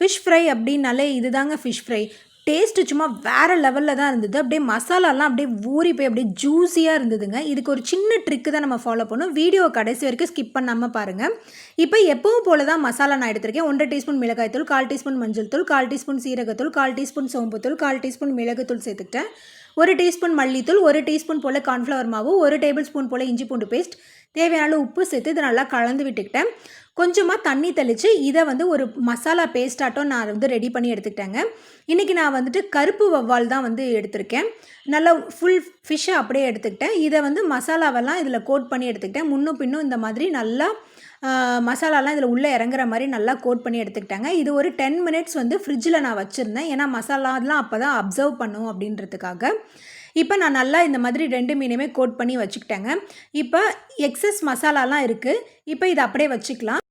Fish fry அப்படின்னாலே இதுதாங்க fish fry taste சும்மா வேறு லெவலில் தான் இருந்தது. அப்படியே மசாலாலாம் அப்படியே ஊறி போய் அப்படியே ஜூஸியாக இருந்ததுங்க. இதுக்கு ஒரு சின்ன ட்ரிக்கு தான் நம்ம ஃபாலோ பண்ணணும். வீடியோ கடைசி வரைக்கும் ஸ்கிப் பண்ணாமல் பாருங்கள் இப்போ எப்பவும் போல தான் மசாலா நான் எடுத்திருக்கேன். ஒன்றரை டீஸ்பூன் மிளகாய்த்தூள் கால் டீஸ்பூன் மஞ்சள் தூள் கால் டீஸ்பூன் சீரகத்தூள் கால் டீஸ்பூன் சோம்புத்தூள் கால் டீஸ்பூன் மிளகுத்தூள் சேர்த்துக்கிட்டேன். ஒரு டீஸ்பூன் மல்லித்தூள் ஒரு டீஸ்பூன் போல் கார்ன்ஃப்ளவர் மாவு ஒரு டேபிள் ஸ்பூன் போல் இஞ்சி பூண்டு பேஸ்ட் தேவையான உப்பு சேர்த்து இதை நல்லா கலந்து விட்டுக்கிட்டேன். கொஞ்சமாக தண்ணி தெளித்து இதை வந்து ஒரு மசாலா பேஸ்டாட்டம் நான் வந்து ரெடி பண்ணி எடுத்துக்கிட்டேங்க. இன்றைக்கி நான் வந்துட்டு கருப்பு வவ்வால் தான் வந்து எடுத்திருக்கேன். நல்லா ஃபுல் ஃபிஷ்ஷை அப்படியே எடுத்துக்கிட்டேன். இதை வந்து மசாலாவெல்லாம் இதில் கோட் பண்ணி எடுத்துக்கிட்டேன். முன்னும் பின்னும் இந்த மாதிரி நல்லா மசாலாலாம் இதில் உள்ளே இறங்குற மாதிரி நல்லா கோட் பண்ணி எடுத்துக்கிட்டாங்க. இது ஒரு டென் மினிட்ஸ் வந்து ஃப்ரிட்ஜில் நான் வச்சுருந்தேன். ஏன்னா மசாலாலாம் அப்போ தான் அப்சர்வ் பண்ணும் அப்படின்றதுக்காக. இப்போ நான் நல்லா இந்த மாதிரி ரெண்டு மீனுமே கோட் பண்ணி வச்சுக்கிட்டேங்க. இப்போ எக்ஸஸ் மசாலாலாம் இருக்குது இப்போ இதை அப்படியே வச்சுக்கலாம்.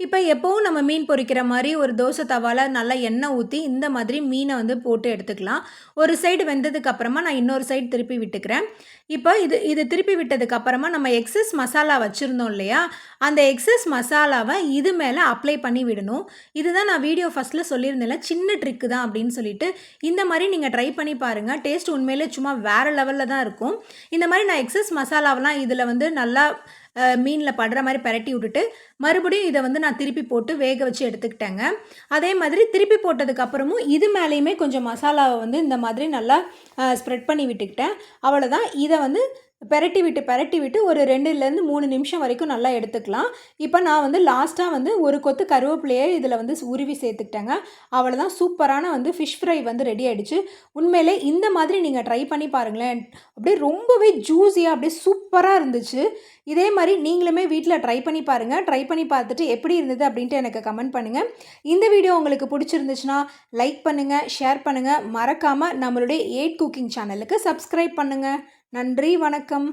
இப்போ எப்போவும் நம்ம மீன் பொரிக்கிற மாதிரி ஒரு தோசை தவால நல்லா எண்ணெய் ஊற்றி இந்த மாதிரி மீனை வந்து போட்டு எடுத்துக்கலாம். ஒரு சைடு வெந்ததுக்கு அப்புறமா நான் இன்னொரு சைடு திருப்பி விட்டுக்கிறேன். இப்போ இது இது திருப்பி விட்டதுக்கு அப்புறமா நம்ம எக்ஸஸ் மசாலா வச்சுருந்தோம் இல்லையா? அந்த எக்ஸஸ் மசாலாவை இது மேலே அப்ளை பண்ணி விடணும். இதுதான் நான் வீடியோ ஃபஸ்ட்டில் சொல்லியிருந்தேன்ல சின்ன ட்ரிக்கு தான் அப்படின்னு சொல்லிட்டு. இந்த மாதிரி நீங்கள் ட்ரை பண்ணி பாருங்கள் டேஸ்ட் உண்மையிலே சும்மா வேறு லெவலில் தான் இருக்கும். இந்த மாதிரி நான் எக்ஸஸ் மசாலாவெலாம் இதில் வந்து நல்லா மீனில் படுற மாதிரி பிரட்டி விட்டுட்டு மறுபடியும் இதை வந்து நான் திருப்பி போட்டு வேக வச்சு எடுத்துக்கிட்டேங்க. அதே மாதிரி திருப்பி போட்டதுக்கப்புறமும் இது மேலேயுமே கொஞ்சம் மசாலாவை வந்து இந்த மாதிரி நல்லா ஸ்ப்ரெட் பண்ணி விட்டுக்கிட்டேன். அவ்வளோதான் இதை வந்து பெரட்டி விட்டு பெரட்டி விட்டு ஒரு ரெண்டுலேருந்து மூணு நிமிஷம் வரைக்கும் நல்லா எடுத்துக்கலாம். இப்போ நான் வந்து லாஸ்ட்டாக வந்து ஒரு கொத்து கருவேப்பிலையே இதில் வந்து உருவி சேர்த்துக்கிட்டேங்க. அவ்வளோதான் சூப்பரான வந்து ஃபிஷ் ஃப்ரை வந்து ரெடி ஆகிடுச்சு உண்மையிலே இந்த மாதிரி நீங்கள் ட்ரை பண்ணி பாருங்களேன். அப்படியே ரொம்பவே ஜூஸியாக அப்படியே சூப்பராக இருந்துச்சு. இதே மாதிரி நீங்களுமே வீட்டில் ட்ரை பண்ணி பாருங்கள் ட்ரை பண்ணி பார்த்துட்டு எப்படி இருந்தது அப்படின்ட்டு எனக்கு கமெண்ட் பண்ணுங்கள் இந்த வீடியோ உங்களுக்கு பிடிச்சிருந்துச்சுன்னா லைக் பண்ணுங்கள் ஷேர் பண்ணுங்கள் மறக்காமல் நம்மளுடைய எயிட் குக்கிங் சேனலுக்கு சப்ஸ்கிரைப் பண்ணுங்கள் நன்றி வணக்கம்.